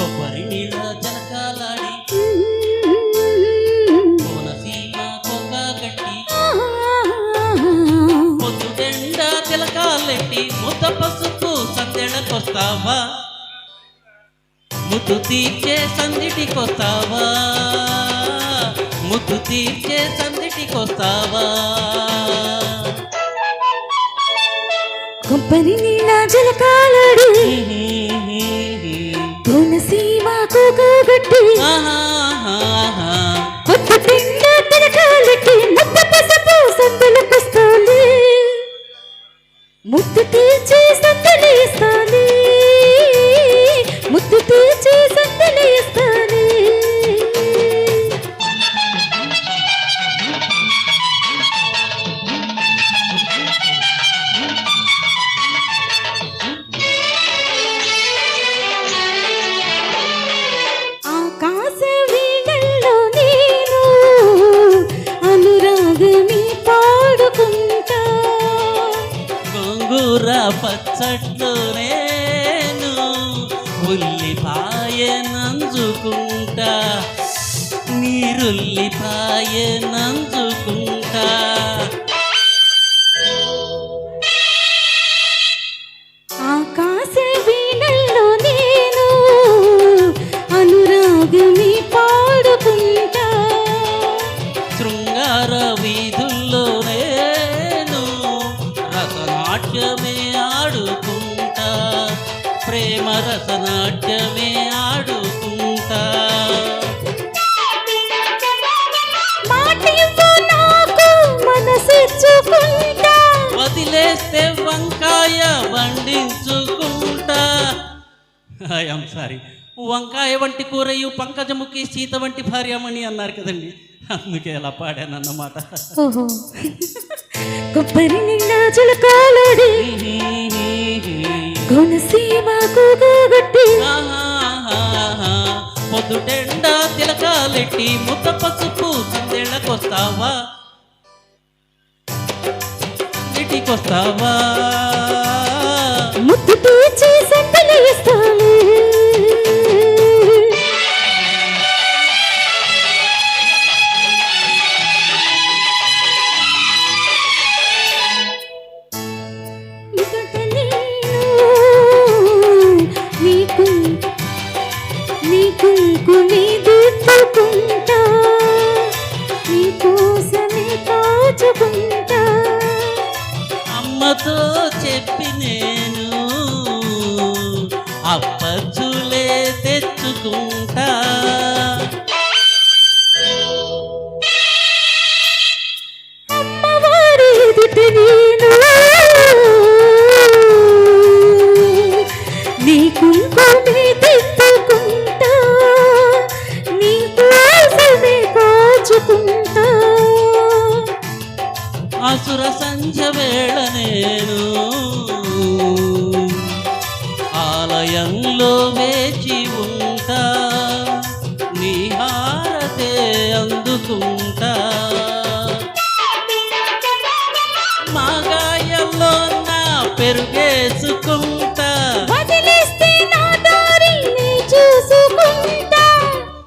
కొబ్బరి నీళ్ళ జలకాలాడి కోనసీమ కొంగ గట్టి పొద్దుటెండ తిలకాలెట్టి ముద్ద పసుపు సందెళ్ళకొస్తావా ముద్దు తీర్చే సందిటికొస్తావా ముద్దు తీర్చే సందిటికొస్తావా కొబ్బరి నీళ్ళ జలకాలడు. ஆஹா ஆஹா పచ్చట్లు నేను ఉల్లిపాయ నంజుకుంటా రసనాట్యమే ఆడుకుంటా. ప్రేమ ఆడుకుంటా. ఇవ్వు నాకు మనసిచ్చుకుంటా వదిలేస్తే వంకాయ వండించుకుంటా. I'm sorry. వంకాయ వంటి కూరయు పంకజముఖి సీత వంటి భార్యమని అన్నారు కదండి. అందుకే అలా పాడానన్నమాట. కొబ్బరి నిండా చిలకాలడి కోనసీమ కూగట్టి పొద్దుటెండా తిలకాలెట్టి ముద్ద పసుపు చిందెళ్ళకొస్తావా ఇంటికొస్తావా నీకు కొని దిద్దుకుంటా నీకోసమే కాచుకుంటా. అమ్మతో చెప్పి నేను అప్పచ్చులే తెచ్చుకుంటా. అమ్మవారి నేను నీ అసుర సంధ్య వేళ నేను ఆలయంలో వేచి ఉంటా నీ హారతే అందుకుంటా. మాగాయల్లో నా పెరుగేసుకుంటా.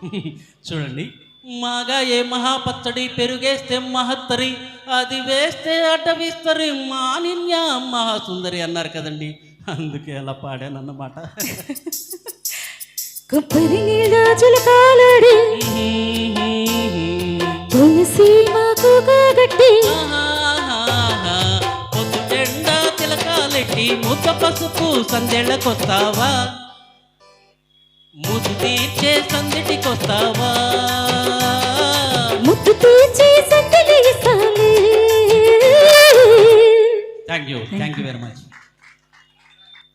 చూడండి. మాగా ఏ మహాపచ్చడి పెరుగేస్తే మహత్తరి అది వేస్తే అటవిస్తరి మానిన్య మహాసుందరి అన్నారు కదండి. అందుకే అలా పాడానన్నమాట కొబ్బరి నీళ్ళ కూగట్టి. పొద్దుటెండా తిలకాలెట్టి ముద్ద పసుపు సందెళ్ళకొస్తావా? ముద్దు తీర్చే సందిటికొస్తావా ముద్దు తీర్చి సందలేస్తాలి thank you thank you very much